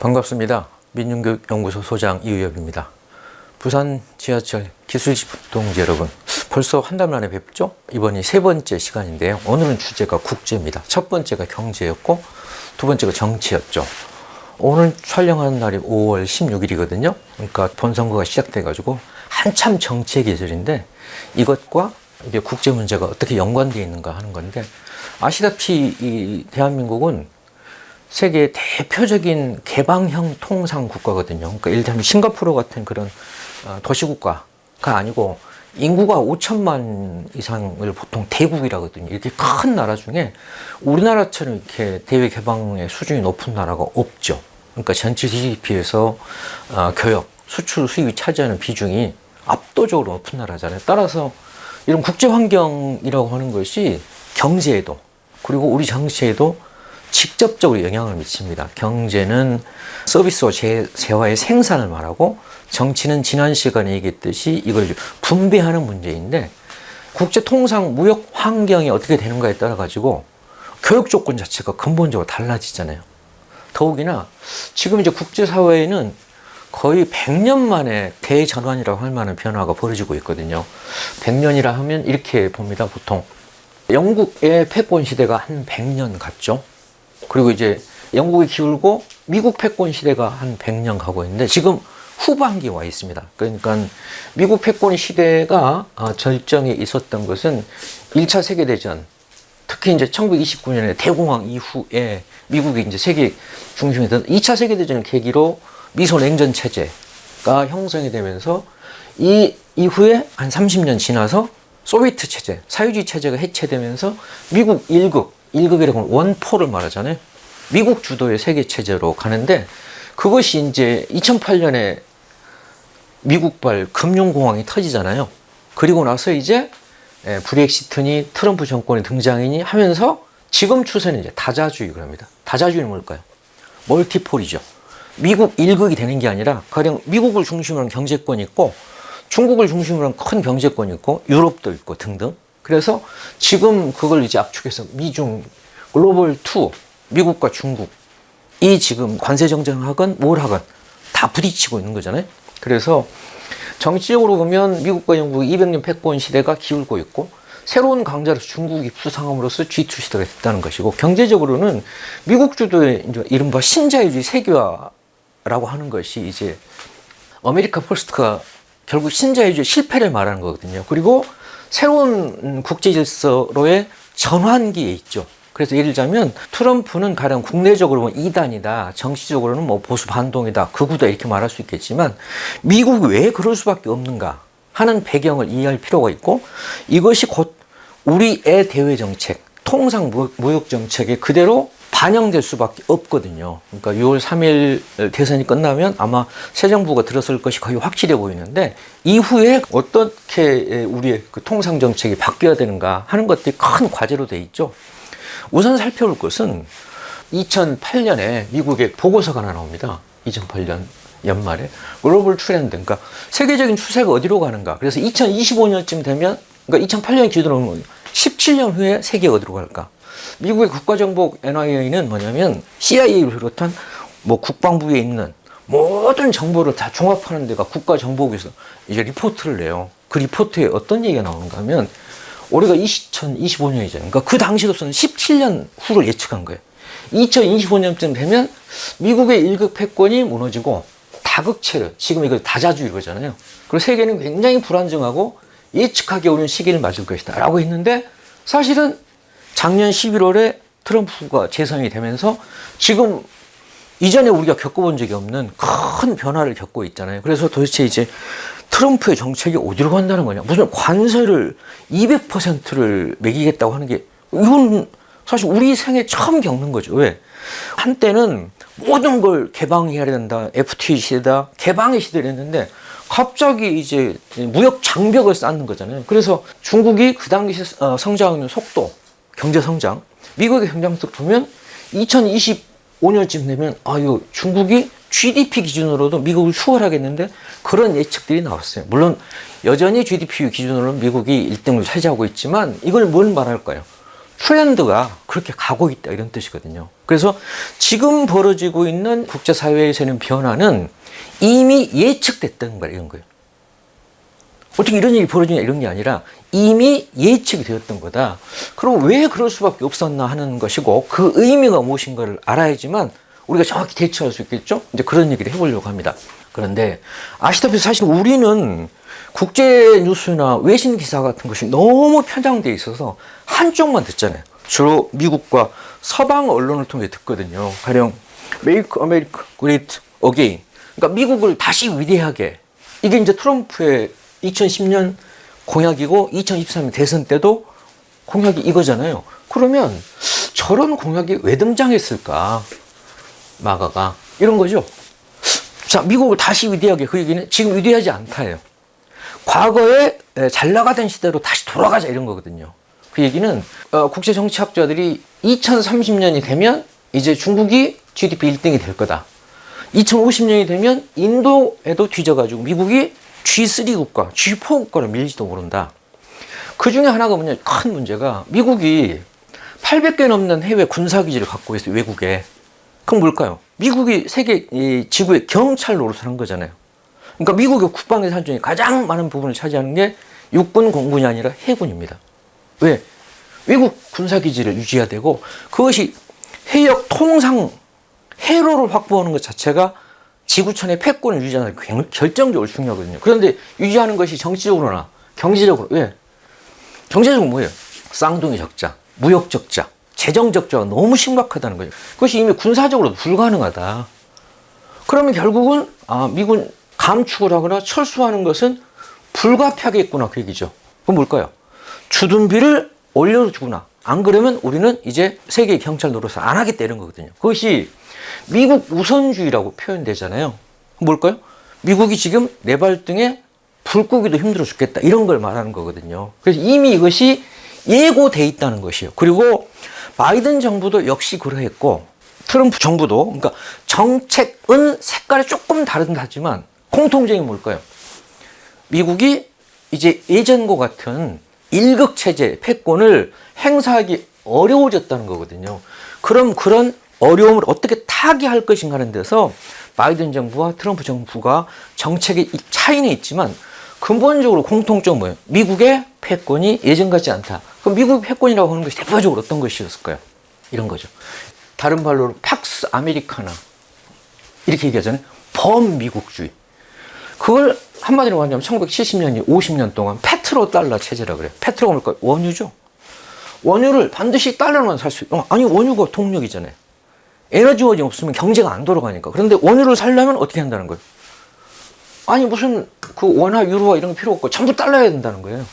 반갑습니다. 민윤교육연구소 소장 이우엽입니다. 부산 지하철 기술집 동지 여러분, 벌써 한 달 만에 뵙죠? 이번이 세 번째 시간인데요. 오늘은 주제가 국제입니다. 첫 번째가 경제였고, 두 번째가 정치였죠. 오늘 촬영하는 날이 5월 16일이거든요. 그러니까 본선거가 시작돼가지고 한참 정치의 계절인데 이것과 이게 국제 문제가 어떻게 연관되어 있는가 하는 건데 아시다시피 이 대한민국은 세계 대표적인 개방형 통상 국가거든요. 그러니까 예를 들면 싱가포르 같은 그런 어, 도시국가가 아니고 인구가 5천만 이상을 보통 대국이라거든요. 이렇게 큰 나라 중에 우리나라처럼 이렇게 대외 개방의 수준이 높은 나라가 없죠. 그러니까 전체 GDP에서 어, 교역, 수출 수입이 차지하는 비중이 압도적으로 높은 나라잖아요. 따라서 이런 국제 환경이라고 하는 것이 경제에도 그리고 우리 정치에도 직접적으로 영향을 미칩니다. 경제는 서비스와 재, 재화의 생산을 말하고 정치는 지난 시간에 얘기했듯이 이걸 분배하는 문제인데 국제 통상 무역 환경이 어떻게 되는가에 따라 가지고 교육 조건 자체가 근본적으로 달라지잖아요. 더욱이나 지금 이제 국제 사회에는 거의 100년 만에 대전환이라고 할 만한 변화가 벌어지고 있거든요. 100년이라 하면 이렇게 봅니다, 보통. 영국의 패권 시대가 한 100년 갔죠. 그리고 이제 영국이 기울고 미국 패권 시대가 한 100년 가고 있는데 지금 후반기에 와 있습니다. 그러니까 미국 패권 시대가 아, 절정에 있었던 것은 1차 세계대전, 특히 이제 1929년에 대공황 이후에 미국이 이제 세계 중심이 된 2차 세계대전을 계기로 미소 냉전 체제가 형성이 되면서 이 이후에 한 30년 지나서 소비에트 체제, 사유주의 체제가 해체되면서 미국 1국, 1국이라고 하면 원포를 말하잖아요. 미국 주도의 세계 체제로 가는데 그것이 이제 2008년에 미국발 금융공황이 터지잖아요. 그리고 나서 이제 예, 브렉시트니 트럼프 정권이 등장이니 하면서 지금 추세는 이제 다자주의 그럽니다. 다자주의는 뭘까요? 멀티폴이죠. 미국 1국이 되는 게 아니라 가령 미국을 중심으로 한 경제권이 있고 중국을 중심으로 한 큰 경제권이 있고 유럽도 있고 등등. 그래서 지금 그걸 이제 압축해서 미중 글로벌 2 미국과 중국 이 지금 관세 정전하건 뭘 하건 다 부딪히고 있는 거잖아요. 그래서 정치적으로 보면 미국과 영국이 200년 패권 시대가 기울고 있고 새로운 강자로 중국이 부상함으로써 G2 시대가 됐다는 것이고 경제적으로는 미국 주도의 이제 이른바 신자유주의 세계화라고 하는 것이 이제 아메리카 퍼스트가 결국 신자유주의 실패를 말하는 거거든요. 그리고 새로운 국제 질서로의 전환기에 있죠. 그래서 예를 들자면 트럼프는 가령 국내적으로 보면 이단이다, 정치적으로는 뭐 보수 반동이다, 극우다 이렇게 말할 수 있겠지만 미국이 왜 그럴 수밖에 없는가 하는 배경을 이해할 필요가 있고 이것이 곧 우리의 대외 정책, 통상 무- 무역 정책에 그대로 반영될 수밖에 없거든요. 그러니까 6월 3일 대선이 끝나면 아마 새 정부가 들어설 것이 거의 확실해 보이는데 이후에 어떻게 우리의 그 통상 정책이 바뀌어야 되는가 하는 것들이 큰 과제로 돼 있죠. 우선 살펴볼 것은 2008년에 미국의 보고서가 하나 나옵니다. 2008년 연말에 글로벌 트렌드, 그러니까 세계적인 추세가 어디로 가는가. 그래서 2025년쯤 되면, 그러니까 2008년 기준으로 17년 후에 세계가 어디로 갈까. 미국의 국가정보 NIA는 뭐냐면 CIA를 비롯한 뭐 국방부에 있는 모든 정보를 다 종합하는 데가 국가정보국에서 이제 리포트를 내요. 그 리포트에 어떤 얘기가 나오는가 하면 올해가 2025년이잖아요. 그러니까 그 당시로서는 17년 후를 예측한 거예요. 2025년쯤 되면 미국의 일극 패권이 무너지고 다극체를 지금 이걸 다자주의 거잖아요. 그리고 세계는 굉장히 불안정하고 예측하기 어려운 시기를 맞을 것이다. 라고 했는데 사실은 작년 11월에 트럼프가 재선이 되면서 지금 이전에 우리가 겪어본 적이 없는 큰 변화를 겪고 있잖아요. 그래서 도대체 이제 트럼프의 정책이 어디로 간다는 거냐. 무슨 관세를 200%를 매기겠다고 하는 게, 이건 사실 우리 생에 처음 겪는 거죠. 왜? 한때는 모든 걸 개방해야 된다. FTA 시대다. 개방의 시대를 했는데, 갑자기 이제 무역 장벽을 쌓는 거잖아요. 그래서 중국이 그 당시 어, 성장하는 속도, 경제 성장, 미국의 경장 속 보면 2025년쯤 되면 아유 중국이 GDP 기준으로도 미국을 추월하겠는데 그런 예측들이 나왔어요. 물론 여전히 GDP 기준으로 미국이 1등을 차지하고 있지만 이걸 뭘 말할까요? 트렌드가 그렇게 가고 있다 이런 뜻이거든요. 그래서 지금 벌어지고 있는 국제사회에서는 변화는 이미 예측됐던 거야 이런 거예요. 어떻게 이런 일이 벌어지냐 이런 게 아니라 이미 예측이 되었던 거다. 그럼 왜 그럴 수밖에 없었나 하는 것이고 그 의미가 무엇인가를 알아야지만 우리가 정확히 대처할 수 있겠죠? 이제 그런 얘기를 해보려고 합니다. 그런데 아시다시피 사실 우리는 국제 뉴스나 외신 기사 같은 것이 너무 편향돼 있어서 한쪽만 듣잖아요. 주로 미국과 서방 언론을 통해 듣거든요. 가령 Make America Great Again. 그러니까 미국을 다시 위대하게. 이게 이제 트럼프의 2010년 공약이고 2023년 대선 때도 공약이 이거잖아요. 그러면 저런 공약이 왜 등장했을까? 마가가 이런 거죠. 자, 미국을 다시 위대하게 그 얘기는 지금 위대하지 않다예요. 과거에 잘 나가던 시대로 다시 돌아가자 이런 거거든요. 그 얘기는 어, 국제 정치학자들이 2030년이 되면 이제 중국이 GDP 1등이 될 거다. 2050년이 되면 인도에도 뒤져가지고 미국이 G3 국가, G4 국가로 밀지도 모른다. 그 중에 하나가 뭐냐, 큰 문제가 미국이 800개 넘는 해외 군사기지를 갖고 있어요, 외국에. 그럼 뭘까요? 미국이 세계 이 지구의 경찰 노릇을 한 거잖아요. 그러니까 미국의 국방의 산 중에 가장 많은 부분을 차지하는 게 육군 공군이 아니라 해군입니다. 왜? 외국 군사기지를 유지해야 되고 그것이 해역 통상 해로를 확보하는 것 자체가 지구촌의 패권을 유지하는 결정적으로 중요하거든요. 그런데 유지하는 것이 정치적으로나 경제적으로 왜? 경제적으로 뭐예요? 쌍둥이 적자, 무역 적자, 재정 적자가 너무 심각하다는 거예요. 그것이 이미 군사적으로 불가능하다. 그러면 결국은 아, 미군 감축을 하거나 철수하는 것은 불가피하겠구나 그 얘기죠. 그럼 뭘까요? 주둔비를 올려주구나. 안 그러면 우리는 이제 세계 경찰 노릇을 안 하겠다 이런 거거든요. 그것이 미국 우선주의라고 표현되잖아요. 뭘까요? 미국이 지금 내 발등에 불 끄기도 힘들어 죽겠다 이런 걸 말하는 거거든요. 그래서 이미 이것이 예고돼 있다는 것이에요. 그리고 바이든 정부도 역시 그러했고 트럼프 정부도 그러니까 정책은 색깔이 조금 다르긴 하지만 공통점이 뭘까요? 미국이 이제 예전과 같은 일극 체제 패권을 행사하기 어려워졌다는 거거든요. 그럼 그런 어려움을 어떻게 타개할 것인가 하는 데서 바이든 정부와 트럼프 정부가 정책의 이 차이는 있지만 근본적으로 공통점은 뭐예요? 미국의 패권이 예전 같지 않다. 그럼 미국 패권이라고 하는 것이 대표적으로 어떤 것이었을까요? 이런 거죠. 다른 말로 팍스 아메리카나 이렇게 얘기하잖아요. 범미국주의. 그걸 한마디로 말하자면 1970년이 50년 동안 페트로 달러 체제라 그래요. 페트로가 뭘까? 원유죠. 원유를 반드시 달러로만 살 수, 어, 아니, 원유가 동력이잖아요. 에너지원이 없으면 경제가 안 돌아가니까. 그런데 원유를 살려면 어떻게 한다는 거예요? 아니, 무슨 그 원화, 유로화 이런 거 필요 없고 전부 달러야 된다는 거예요.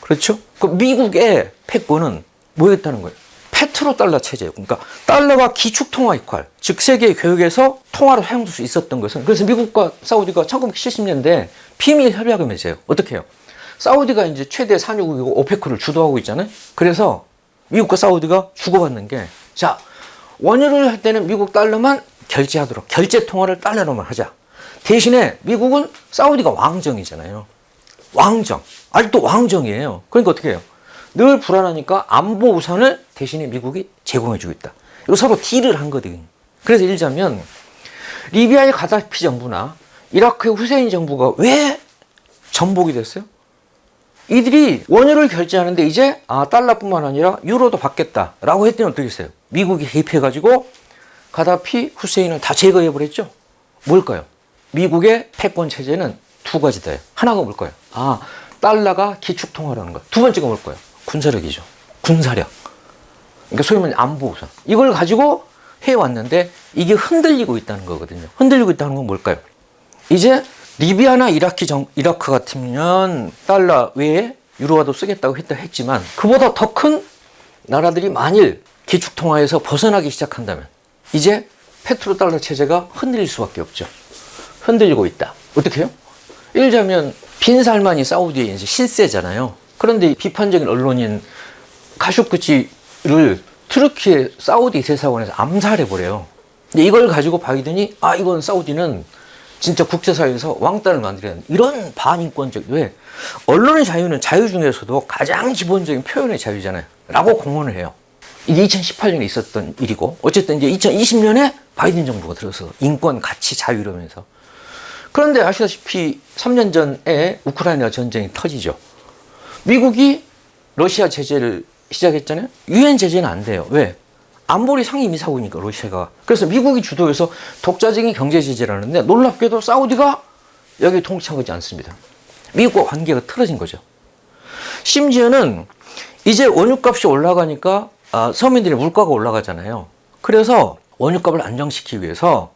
그렇죠? 그 미국의 패권은 뭐였다는 거예요? 페트로 달러 체제예요. 그러니까 달러가 기축 통화 역할, 즉 세계 교역에서 통화로 사용될 수 있었던 것은 그래서 미국과 사우디가 1970년대 비밀 협약을 맺어요. 어떻게 해요? 사우디가 이제 최대 산유국이고 오페크를 주도하고 있잖아요. 그래서 미국과 사우디가 주고받는 게 자, 원유를 할 때는 미국 달러만 결제하도록 결제 통화를 달러로만 하자. 대신에 미국은 사우디가 왕정이잖아요. 왕정. 아직도 왕정이에요. 그러니까 어떻게 해요? 늘 불안하니까 안보 우산을 대신에 미국이 제공해 주고 있다. 이거 서로 딜을 한 거거든. 그래서 들자면 리비아의 가다피 정부나 이라크의 후세인 정부가 왜 전복이 됐어요? 이들이 원유를 결제하는데 이제 아 달러뿐만 아니라 유로도 받겠다라고 했더니 어떻게 했어요? 미국이 개입해가지고 가다피 후세인을 다 제거해 버렸죠. 뭘까요? 미국의 패권 체제는 두 가지다요. 하나가 뭘까요? 아 달러가 기축 통화라는 거. 두 번째가 뭘까요? 군사력이죠. 군사력. 그러니까 소위 말하는 안보 우선. 이걸 가지고 해왔는데 이게 흔들리고 있다는 거거든요. 흔들리고 있다는 건 뭘까요? 이제 리비아나 이라크 정, 이라크 같으면 달러 외에 유로화도 쓰겠다고 했다 했지만 그보다 더 큰 나라들이 만일 기축 통화에서 벗어나기 시작한다면 이제 페트로 달러 체제가 흔들릴 수밖에 없죠. 흔들리고 있다. 어떻게 해요? 예를 들자면 빈살만이 사우디의 이제 실세잖아요. 그런데 비판적인 언론인 가쇼크치를 트르키의 사우디 대사관에서 암살해 버려요. 근데 이걸 가지고 바이든이 아 이건 사우디는 진짜 국제사회에서 왕따를 만들어야 한다. 이런 반인권적, 왜? 언론의 자유는 자유 중에서도 가장 기본적인 표현의 자유잖아요. 라고 공언을 해요. 이게 2018년에 있었던 일이고, 어쨌든 이제 2020년에 바이든 정부가 들어서 인권, 가치, 자유 이러면서. 그런데 아시다시피 3년 전에 우크라이나 전쟁이 터지죠. 미국이 러시아 제재를 시작했잖아요. 유엔 제재는 안 돼요. 왜? 안보리 상임 이사국이니까 러시아가. 그래서 미국이 주도해서 독자적인 경제 제재를 하는데 놀랍게도 사우디가 여기 동참하지 않습니다. 미국과 관계가 틀어진 거죠. 심지어는 이제 원유값이 올라가니까 아, 서민들의 물가가 올라가잖아요. 그래서 원유값을 안정시키기 위해서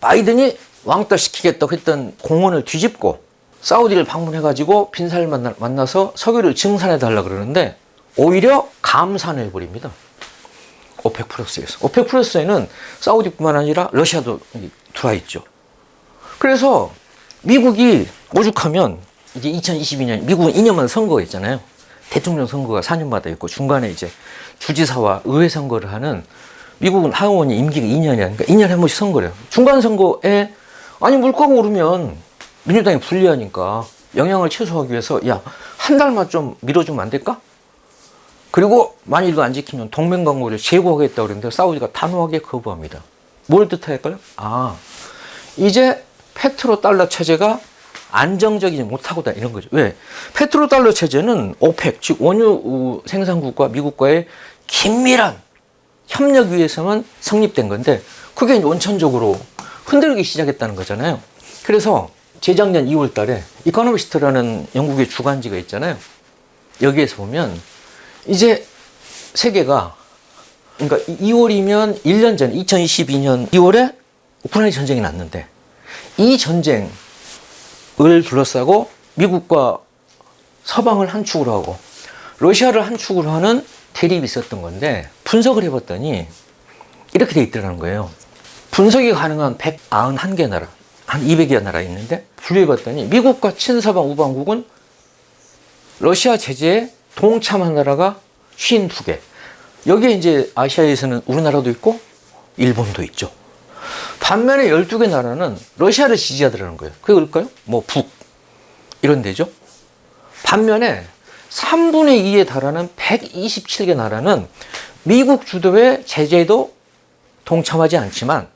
바이든이 왕따 시키겠다고 했던 공언을 뒤집고 사우디를 방문해가지고 빈사를 만나, 만나서 석유를 증산해 달라 그러는데 오히려 감산해 버립니다. 오펙 플러스에서. 오펙 플러스에는 사우디뿐만 아니라 러시아도 들어와 있죠. 그래서 미국이 오죽하면 이제 2022년 미국은 2년마다 선거가 있잖아요. 대통령 선거가 4년마다 있고 중간에 이제 주지사와 의회 선거를 하는 미국은 하원이 임기가 2년이야. 그러니까 2년에 한 번씩 선거를 해요. 중간 선거에 아니 물가가 오르면 민주당이 불리하니까 영향을 최소화하기 위해서 야 한 달만 좀 밀어주면 안 될까? 그리고 만일 안 지키면 동맹 광고를 제고하겠다 그랬는데 사우디가 단호하게 거부합니다. 뭘 뜻할까요? 아 이제 페트로 달러 체제가 안정적이지 못하고다 이런 거죠. 왜? 페트로 달러 체제는 오펙 즉 원유 생산국과 미국과의 긴밀한 협력 위해서만 성립된 건데 그게 원천적으로 흔들기 시작했다는 거잖아요. 그래서 재작년 2월 달에 이코노미스트라는 영국의 주간지가 있잖아요. 여기에서 보면 이제 세계가 그러니까 2월이면 1년 전 2022년 2월에 우크라이나 전쟁이 났는데 이 전쟁을 둘러싸고 미국과 서방을 한 축으로 하고 러시아를 한 축으로 하는 대립이 있었던 건데 분석을 해봤더니 이렇게 돼 있더라는 거예요. 분석이 가능한 191개 나라, 한 200여 나라 있는데 분류해봤더니 미국과 친서방 우방국은 러시아 제재에 동참한 나라가 52개. 여기에 이제 아시아에서는 우리나라도 있고 일본도 있죠. 반면에 12개 나라는 러시아를 지지하더라는 거예요. 그게 뭘까요? 뭐 북, 이런 데죠. 반면에 3분의 2에 달하는 127개 나라는 미국 주도의 제재에도 동참하지 않지만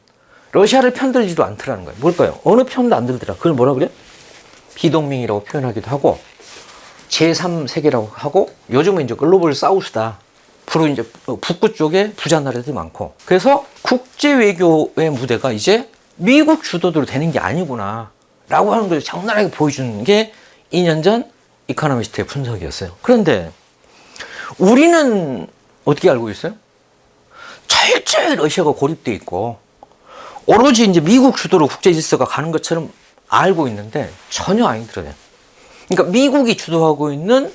러시아를 편들지도 않더라는 거예요. 뭘까요? 어느 편도 안 들더라. 그걸 뭐라 그래? 비동맹이라고 표현하기도 하고 제3세계라고 하고 요즘은 이제 글로벌 사우스다. 주로 이제 북부 쪽에 부자 나라들이 많고 그래서 국제 외교의 무대가 이제 미국 주도대로 되는 게 아니구나 라고 하는 걸 적나라하게 보여주는 게 2년 전 이카노미스트의 분석이었어요. 그런데 우리는 어떻게 알고 있어요? 철저히 러시아가 고립돼 있고 오로지 이제 미국 주도로 국제 질서가 가는 것처럼 알고 있는데 전혀 아니더래요. 그러니까 미국이 주도하고 있는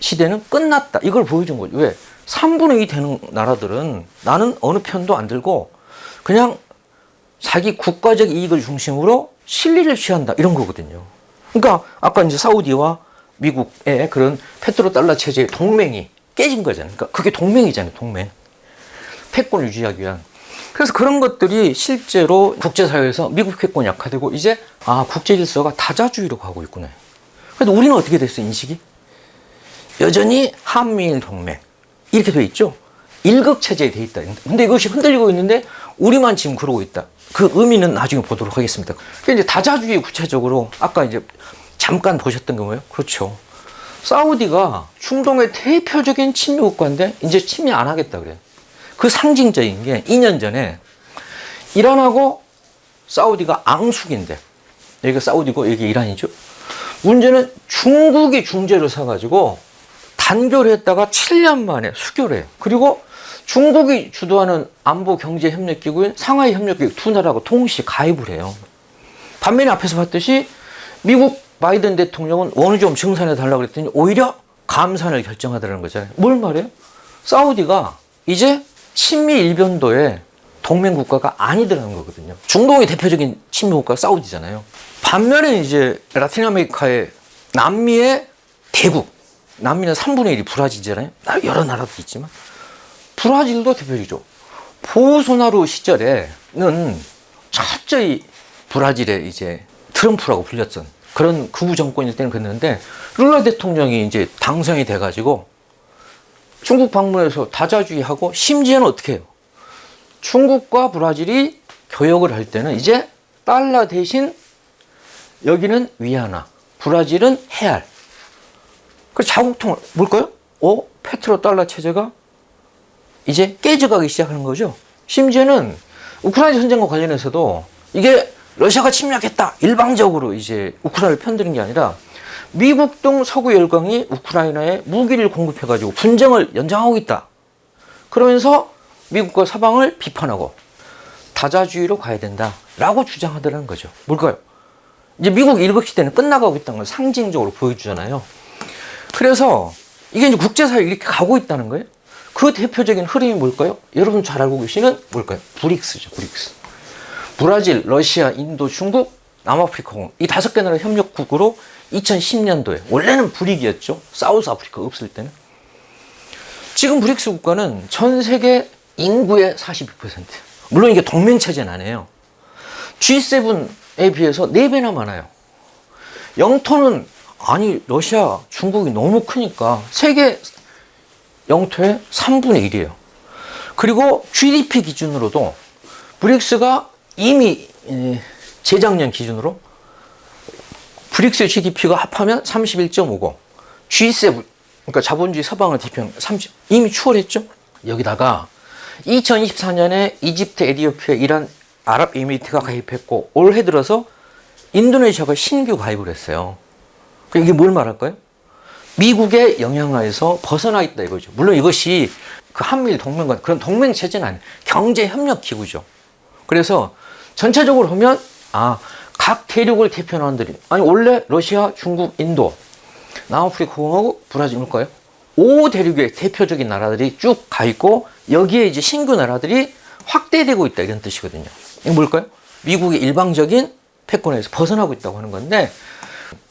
시대는 끝났다. 이걸 보여준 거죠. 왜? 3분의 2 되는 나라들은 나는 어느 편도 안 들고 그냥 자기 국가적 이익을 중심으로 실리를 취한다. 이런 거거든요. 그러니까 아까 이제 사우디와 미국의 그런 페트로 달러 체제의 동맹이 깨진 거잖아요. 그러니까 그게 동맹이잖아요. 동맹. 패권을 유지하기 위한. 그래서 그런 것들이 실제로 국제사회에서 미국 패권이 약화되고 이제 아 국제 질서가 다자주의로 가고 있구나. 그래도 우리는 어떻게 됐어요 인식이? 여전히 한미일 동맹 이렇게 돼 있죠. 일극 체제에 돼 있다. 근데 이것이 흔들리고 있는데 우리만 지금 그러고 있다. 그 의미는 나중에 보도록 하겠습니다. 근데 다자주의 구체적으로 아까 이제 잠깐 보셨던 게 뭐예요? 그렇죠. 사우디가 중동의 대표적인 친미 국가인데 이제 친미 안 하겠다 그래요. 그 상징적인 게 2년 전에 이란하고 사우디가 앙숙인데 여기가 사우디고 여기 이란이죠. 문제는 중국이 중재를 서가지고 단결했다가 7년 만에 수결해요. 그리고 중국이 주도하는 안보 경제 협력 기구인 상하이 협력 기구 두 나라가 동시에 가입을 해요. 반면에 앞에서 봤듯이 미국 바이든 대통령은 원유 좀 증산해 달라고 그랬더니 오히려 감산을 결정하더라는 거잖아요. 뭘 말해요? 사우디가 이제 친미 일변도의 동맹 국가가 아니더라는 거거든요. 중동의 대표적인 친미 국가가 사우디잖아요. 반면에 이제 라틴 아메리카의 남미의 대국, 남미는 3분의 1이 브라질이잖아요. 여러 나라도 있지만 브라질도 대표적이죠. 보소나루 시절에는 철저히 브라질의 이제 트럼프라고 불렸던 그런 극우 정권일 때는 그랬는데 룰라 대통령이 이제 당선이 돼가지고 중국 방문해서 다자주의하고 심지어는 어떻게 해요? 중국과 브라질이 교역을 할 때는 이제 달러 대신 여기는 위안화, 브라질은 해알. 그 자국통을 뭘까요? 어? 페트로 달러 체제가 이제 깨져가기 시작하는 거죠. 심지어는 우크라이나 전쟁과 관련해서도 이게 러시아가 침략했다. 일방적으로 이제 우크라이나를 편드는 게 아니라 미국 등 서구 열강이 우크라이나에 무기를 공급해가지고 분쟁을 연장하고 있다. 그러면서 미국과 서방을 비판하고 다자주의로 가야 된다라고 주장하더라는 거죠. 뭘까요? 이제 미국 일국 시대는 끝나가고 있다는 걸 상징적으로 보여주잖아요. 그래서 이게 이제 국제사회에 이렇게 가고 있다는 거예요. 그 대표적인 흐름이 뭘까요? 여러분 잘 알고 계시는 뭘까요? 브릭스죠, 브릭스. 브라질, 러시아, 인도, 중국, 남아프리카, 공 이 다섯 개 나라 협력국으로 2010년도에 원래는 불익이었죠. 사우스 아프리카 없을 때는. 지금 브릭스 국가는 전 세계 인구의 42%. 물론 이게 동맹 체제는 아니에요. G7에 비해서 4배나 많아요. 영토는 아니 러시아, 중국이 너무 크니까 세계 영토의 3분의 1이에요. 그리고 GDP 기준으로도 브릭스가 이미 에, 재작년 기준으로 브릭스 GDP가 합하면 31.5고 G7 그러니까 자본주의 서방을 대표하는 30 이미 추월했죠. 여기다가 2024년에 이집트, 에디오피아, 이란, 아랍에미리트가 가입했고 올해 들어서 인도네시아가 신규 가입을 했어요. 이게 뭘 말할까요? 미국의 영향하에서 벗어나 있다 이거죠. 물론 이것이 그 한미일 동맹과 그런 동맹 체제는 아니에요. 경제 협력 기구죠. 그래서 전체적으로 보면 아, 각 대륙을 대표하는 나라들이 아니 원래 러시아, 중국, 인도, 남아프리카 공화국, 브라질 일까요? 5 대륙의 대표적인 나라들이 쭉 가 있고 여기에 이제 신규 나라들이 확대되고 있다 이런 뜻이거든요. 이게 뭘까요? 미국의 일방적인 패권에서 벗어나고 있다고 하는 건데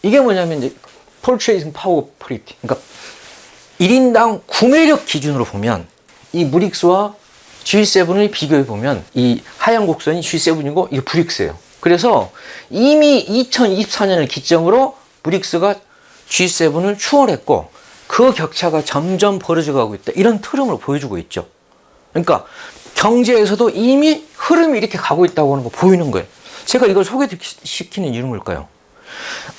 이게 뭐냐면 이제 purchasing power parity. 그러니까 1인당 구매력 기준으로 보면 이 브릭스와 G7을 비교해 보면 이 하얀 곡선이 G7이고 이게 브릭스예요. 그래서 이미 2024년을 기점으로 브릭스가 G7을 추월했고 그 격차가 점점 벌어져 가고 있다. 이런 흐름을 보여주고 있죠. 그러니까 경제에서도 이미 흐름이 이렇게 가고 있다고 하는 거 보이는 거예요. 제가 이걸 소개시키는 이유는 뭘까요?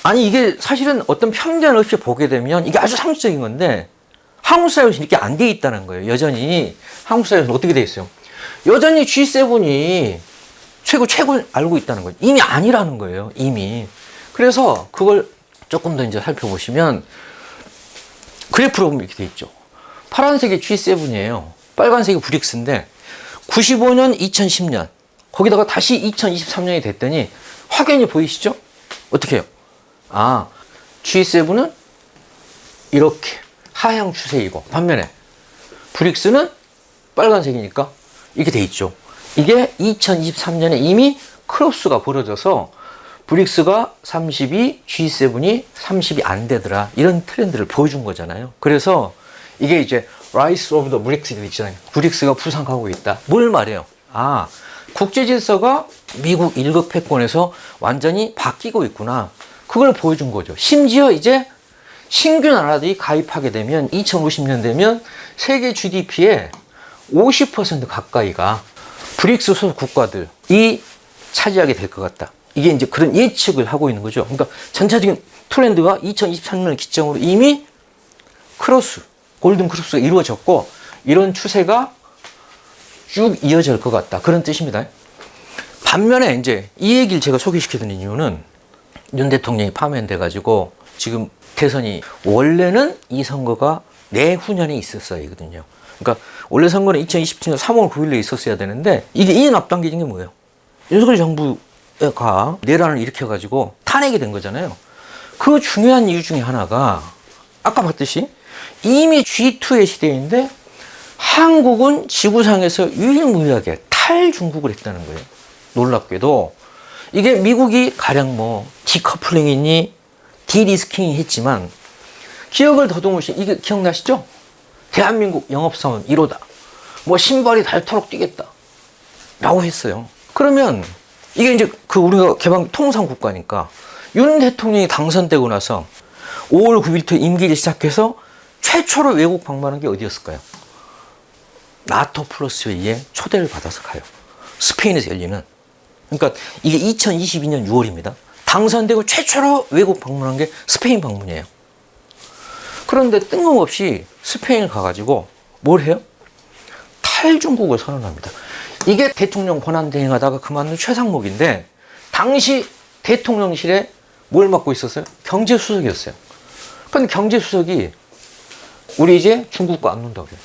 아니 이게 사실은 어떤 편견 없이 보게 되면 이게 아주 상식적인 건데 한국 사회에서 이렇게 안 돼 있다는 거예요. 여전히 한국 사회에서는 어떻게 돼 있어요? 여전히 G7이 최고 최고 알고 있다는 거예요. 이미 아니라는 거예요. 이미. 그래서 그걸 조금 더 이제 살펴보시면 그래프로 보면 이렇게 돼 있죠. 파란색이 G7이에요. 빨간색이 브릭스인데 95년, 2010년 거기다가 다시 2023년이 됐더니 확연히 보이시죠? 어떻게 해요? 아, G7은 이렇게 하향 추세이고 반면에 브릭스는 빨간색이니까 이렇게 돼 있죠. 이게 2023년에 이미 크로스가 벌어져서 브릭스가 32, G7이 30이 안 되더라. 이런 트렌드를 보여준 거잖아요. 그래서 이게 이제 Rise of the BRICS 있잖아요. 브릭스가 부상하고 있다. 뭘 말해요? 아, 국제 질서가 미국 일극 패권에서 완전히 바뀌고 있구나. 그걸 보여준 거죠. 심지어 이제 신규 나라들이 가입하게 되면 2050년 되면 세계 GDP의 50% 가까이가 브릭스 소속 국가들이 차지하게 될 것 같다. 이게 이제 그런 예측을 하고 있는 거죠. 그러니까 전체적인 트렌드가 2023년을 기점으로 이미 크로스, 골든 크로스가 이루어졌고 이런 추세가 쭉 이어질 것 같다. 그런 뜻입니다. 반면에 이제 이 얘기를 제가 소개시켜드린 이유는 윤 대통령이 파면돼 가지고 지금 대선이 원래는 이 선거가 내후년에 있었어야 하거든요. 그러니까 원래 선거는 2027년 3월 9일에 있었어야 되는데 이게 2년 앞당겨진 게 뭐예요? 윤석열 정부가 내란을 일으켜 가지고 탄핵이 된 거잖아요. 그 중요한 이유 중에 하나가 아까 봤듯이 이미 G2의 시대인데 한국은 지구상에서 유일무이하게 탈중국을 했다는 거예요. 놀랍게도 이게 미국이 가령 뭐 디커플링이니 디리스킹이 했지만 기억을 더듬으시 이게 기억나시죠? 대한민국 영업사원 1호다. 뭐 신발이 닳도록 뛰겠다. 라고 했어요. 그러면 이게 이제 그 우리가 개방 통상 국가니까 윤 대통령이 당선되고 나서 5월 9일부터 임기를 시작해서 최초로 외국 방문한 게 어디였을까요? 나토 플러스 회의에 초대를 받아서 가요. 스페인에서 열리는. 그러니까 이게 2022년 6월입니다. 당선되고 최초로 외국 방문한 게 스페인 방문이에요. 그런데 뜬금없이 스페인을 가가지고 뭘 해요? 탈중국을 선언합니다. 이게 대통령 권한 대행하다가 그만둔 최상목인데 당시 대통령실에 뭘 맡고 있었어요? 경제수석이었어요. 근데 경제수석이 우리 이제 중국과 안 논다고 그래요.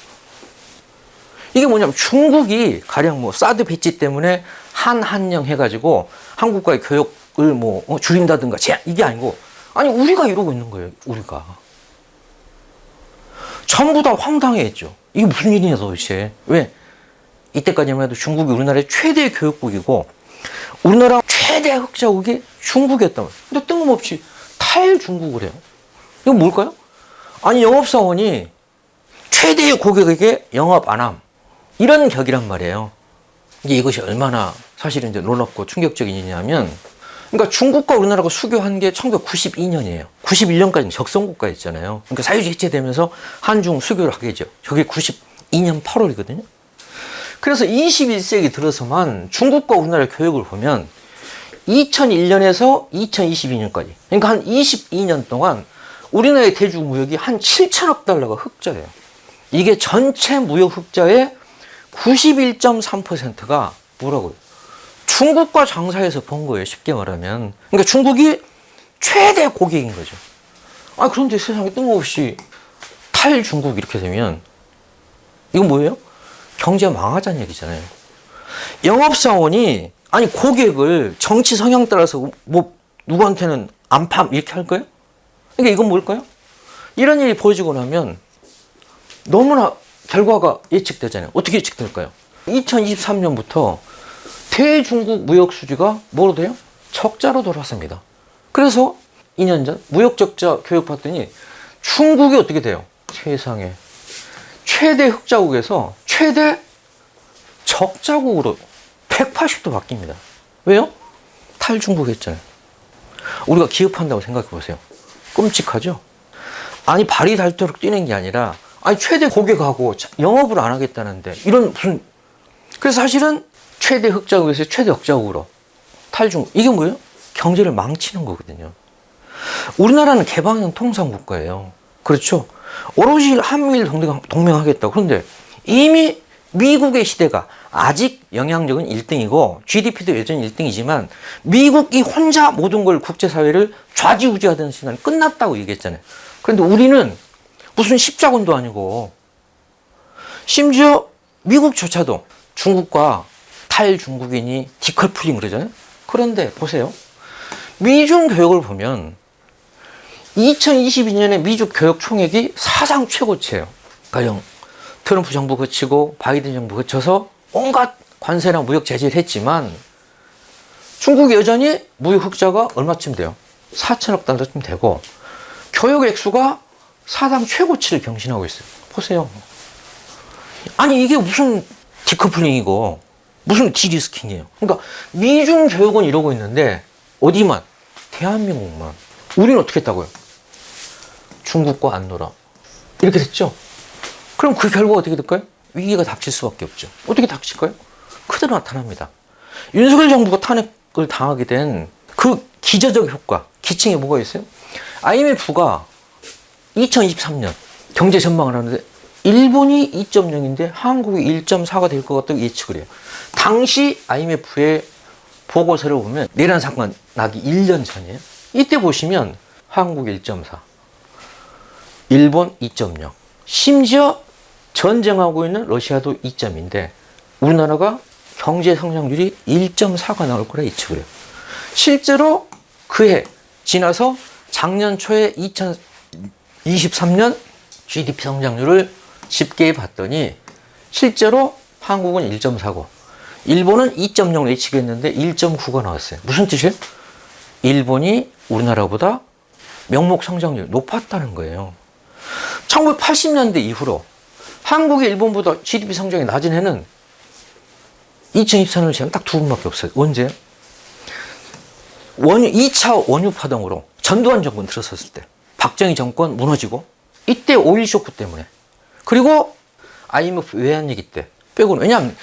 이게 뭐냐면 중국이 가령 뭐 사드 배치 때문에 한 한령 해가지고 한국과의 교역을 뭐 어, 줄인다든가 이게 아니고 아니 우리가 이러고 있는 거예요. 우리가 전부 다 황당해했죠. 이게 무슨 일이냐 도대체 왜 이때까지만 해도 중국이 우리나라의 최대 교역국이고 우리나라 최대 흑자국이 말이에요. 근데 뜬금없이 탈중국을 해요. 이건 뭘까요? 아니 영업사원이 최대의 고객에게 영업 안 함. 이런 격이란 말이에요. 이제 이것이 얼마나 사실은 이제 놀랍고 충격적인 일이냐면, 그러니까 중국과 우리나라가 수교한 게 1992년이에요. 91년까지는 적성국가였잖아요. 그러니까 사유지 해체되면서 한중 수교를 하게 되죠. 저게 92년 8월이거든요. 그래서 21세기 들어서만 중국과 우리나라의 교역을 보면 2001년에서 2022년까지, 그러니까 한 22년 동안 우리나라의 대중 무역이 한 7천억 달러가 흑자예요. 이게 전체 무역 흑자의 91.3%가 뭐라고요? 중국과 장사해서 번 거예요. 쉽게 말하면. 그러니까 중국이 최대 고객인 거죠. 아, 그런데 세상에 뜬금없이 탈중국 이렇게 되면 이건 뭐예요? 경제 망하자는 얘기잖아요. 영업사원이 아니 고객을 정치 성향 따라서 뭐 누구한테는 안팜 이렇게 할 거예요? 그러니까 이건 뭘까요? 이런 일이 벌어지고 나면 너무나 결과가 예측되잖아요. 어떻게 예측될까요? 2023년부터 대중국 무역 수지가 뭐로 돼요? 적자로 돌아왔습니다. 그래서 2년 전 무역 적자 교육 봤더니 중국이 어떻게 돼요? 세상에 최대 흑자국에서 최대 적자국으로 180도 바뀝니다. 왜요? 탈중국 했잖아요. 우리가 기업한다고 생각해 보세요. 끔찍하죠? 아니 발이 닳도록 뛰는 게 아니라 아니 최대 고객하고 자- 영업을 안 하겠다는데 이런 무슨 그래서 사실은 최대 흑자국에서 최대 역자국으로 탈중 이게 뭐예요? 경제를 망치는 거거든요. 우리나라는 개방형 통상 국가예요. 그렇죠? 오로지 한미일 동맹, 동맹 하겠다. 그런데 이미 미국의 시대가 아직 영향력은 1등이고 GDP도 여전히 1등이지만 미국이 혼자 모든 걸 국제사회를 좌지우지하던 시간이 끝났다고 얘기했잖아요. 그런데 우리는 무슨 십자군도 아니고 심지어 미국조차도 중국과 탈중국인이 디커플링 그러잖아요. 그런데 보세요. 미중 교역을 보면 2022년에 미중 교역 총액이 사상 최고치예요. 가령 트럼프 정부 거치고 바이든 정부 거쳐서 온갖 관세나 무역 제재를 했지만 중국이 여전히 무역 흑자가 얼마쯤 돼요? 4천억 달러쯤 되고 교역 액수가 사상 최고치를 경신하고 있어요. 보세요. 아니 이게 무슨 디커플링이고 무슨 디리스킹이에요. 그러니까 미중 교역은 이러고 있는데 어디만 대한민국만 우리는 어떻게 했다고요? 중국과 안 놀아 이렇게 됐죠. 그럼 그 결과가 어떻게 될까요? 위기가 닥칠 수밖에 없죠. 어떻게 닥칠까요? 그대로 나타납니다. 윤석열 정부가 탄핵을 당하게 된 그 기저적 효과, 기층에 뭐가 있어요? IMF가 2023년 경제 전망을 하는데 일본이 2.0인데 한국이 1.4가 될 것 같다고 예측을 해요. 당시 IMF의 보고서를 보면 내란 사건 나기 1년 전이에요. 이때 보시면 한국 1.4, 일본 2.0, 심지어 전쟁하고 있는 러시아도 2점인데 우리나라가 경제 성장률이 1.4가 나올 거라 예측을 해요. 실제로 그해 지나서 작년 초에 2023년 GDP 성장률을 집계해 봤더니 실제로 한국은 1.4고 일본은 2.0로 예측했는데 1.9가 나왔어요. 무슨 뜻이에요? 일본이 우리나라보다 명목 성장률 높았다는 거예요. 1980년대 이후로 한국이 일본보다 GDP 성장이 낮은 해는 2024년을 제면 딱두 번밖에 없어요. 언제? 원유 2차 원유 파동으로 전두환 정권 들어섰을 때 박정희 정권 무너지고 이때 오일 쇼크 때문에 그리고 IMF 외환위기 때 빼고는 왜냐하면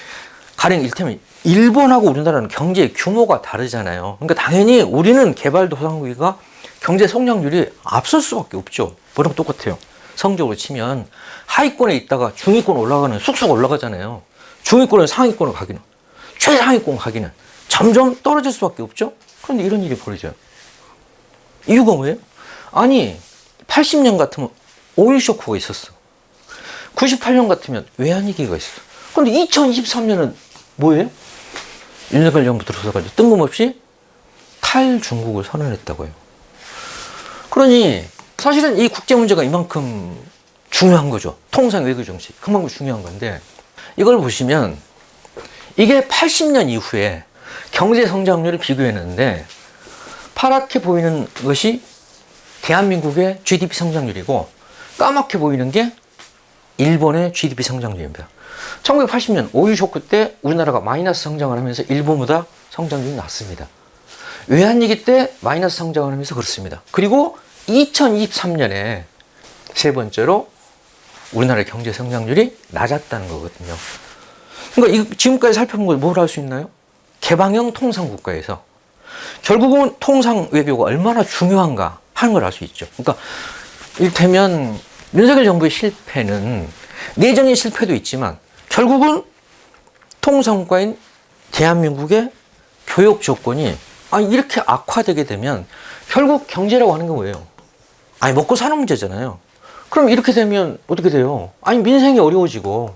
가령 일테면 일본하고 우리나라는 경제 규모가 다르잖아요. 그러니까 당연히 우리는 개발도상국이가 경제 성장률이 앞설 수밖에 없죠. 뭐랑 똑같아요. 성적으로 치면 하위권에 있다가 중위권 올라가는 쑥쑥 올라가잖아요. 중위권은 상위권으로 가기는 최상위권 가기는 점점 떨어질 수밖에 없죠. 그런데 이런 일이 벌어져요. 이유가 뭐예요? 아니 80년 같으면 오일 쇼크가 있었어. 98년 같으면 외환위기가 있어. 근데 2023년은 뭐예요? 윤석열 정부 들어서가지고 뜬금없이 탈중국을 선언했다고요. 그러니 사실은 이 국제 문제가 이만큼 중요한 거죠. 통상 외교 정책 그만큼 중요한 건데 이걸 보시면 이게 80년 이후에 경제 성장률을 비교했는데 파랗게 보이는 것이 대한민국의 GDP 성장률이고 까맣게 보이는 게 일본의 GDP 성장률입니다. 1980년 오일 쇼크 때 우리나라가 마이너스 성장을 하면서 일본보다 성장률이 낮습니다. 외환위기 때 마이너스 성장을 하면서 그렇습니다. 그리고 2023년에 세 번째로 우리나라의 경제 성장률이 낮았다는 거거든요. 그러니까 이- 지금까지 살펴본 걸 뭘 할 수 있나요? 개방형 통상 국가에서 결국은 통상 외교가 얼마나 중요한가 하는 걸 알 수 있죠. 그러니까 이를테면 윤석열 정부의 실패는 내정의 실패도 있지만 결국은 통상국가인 대한민국의 교육 조건이 아니 이렇게 악화되게 되면 결국 경제라고 하는 게 뭐예요? 아니 먹고 사는 문제잖아요. 그럼 이렇게 되면 어떻게 돼요? 아니 민생이 어려워지고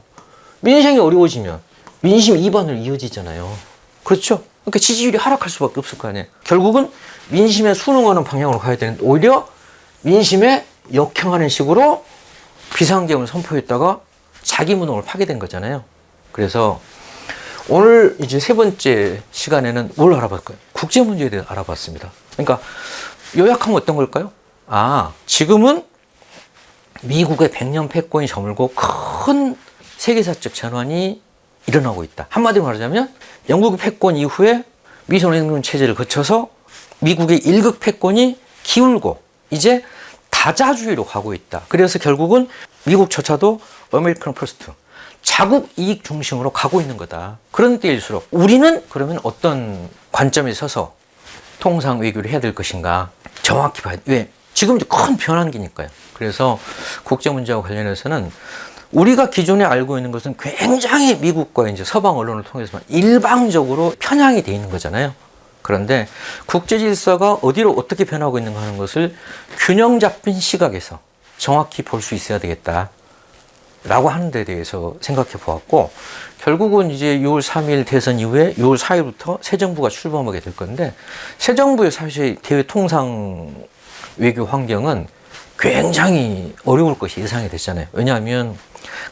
민생이 어려워지면 민심 이반으로 이어지잖아요. 그렇죠? 그러니까 지지율이 하락할 수밖에 없을 거 아니에요. 결국은 민심에 순응하는 방향으로 가야 되는데 오히려 민심에 역행하는 식으로 비상경을 선포했다가 자기 무능을 파괴된 거잖아요. 그래서 오늘 이제 세 번째 시간에는 뭘 알아볼까요? 국제 문제에 대해 알아봤습니다. 그러니까 요약하면 어떤 걸까요? 아, 지금은 미국의 백년 패권이 저물고 큰 세계사적 전환이 일어나고 있다. 한마디로 말하자면 영국의 패권 이후에 미소연금 체제를 거쳐서 미국의 일극 패권이 기울고 이제 다자주의로 가고 있다. 그래서 결국은 미국조차도 아메리칸 퍼스트 자국 이익 중심으로 가고 있는 거다. 그런 때일수록 우리는 그러면 어떤 관점에 서서 통상 외교를 해야 될 것인가 정확히 봐야 왜 지금 큰 변환기니까요. 그래서 국제 문제와 관련해서는 우리가 기존에 알고 있는 것은 굉장히 미국과 이제 서방 언론을 통해서 일방적으로 편향이 돼 있는 거잖아요. 그런데 국제 질서가 어디로 어떻게 변하고 있는가 하는 것을 균형 잡힌 시각에서 정확히 볼 수 있어야 되겠다. 라고 하는 데 대해서 생각해 보았고, 결국은 이제 6월 3일 대선 이후에 6월 4일부터 새 정부가 출범하게 될 건데, 새 정부의 사실 대외 통상 외교 환경은 굉장히 어려울 것이 예상이 됐잖아요. 왜냐하면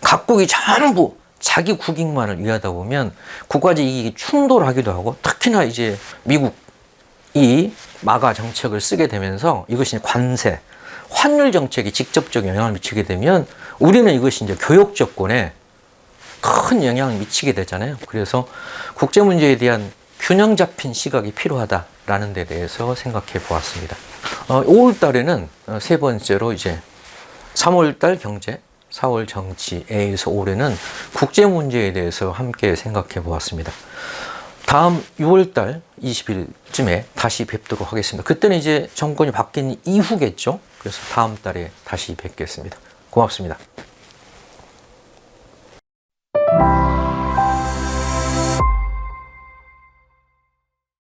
각국이 전부 자기 국익만을 위하다 보면 국가적 이익이 충돌하기도 하고 특히나 이제 미국이 마가 정책을 쓰게 되면서 이것이 관세, 환율 정책에 직접적 영향을 미치게 되면 우리는 이것이 이제 교육 조건에 큰 영향을 미치게 되잖아요. 그래서 국제 문제에 대한 균형 잡힌 시각이 필요하다라는 데 대해서 생각해 보았습니다. 어, 5월 달에는 어, 세 번째로 이제 3월 달 경제, 4월 정치에서 올해는 국제 문제에 대해서 함께 생각해 보았습니다. 다음 6월 달 20일쯤에 다시 뵙도록 하겠습니다. 그때는 이제 정권이 바뀐 이후겠죠. 그래서 다음 달에 다시 뵙겠습니다. 고맙습니다.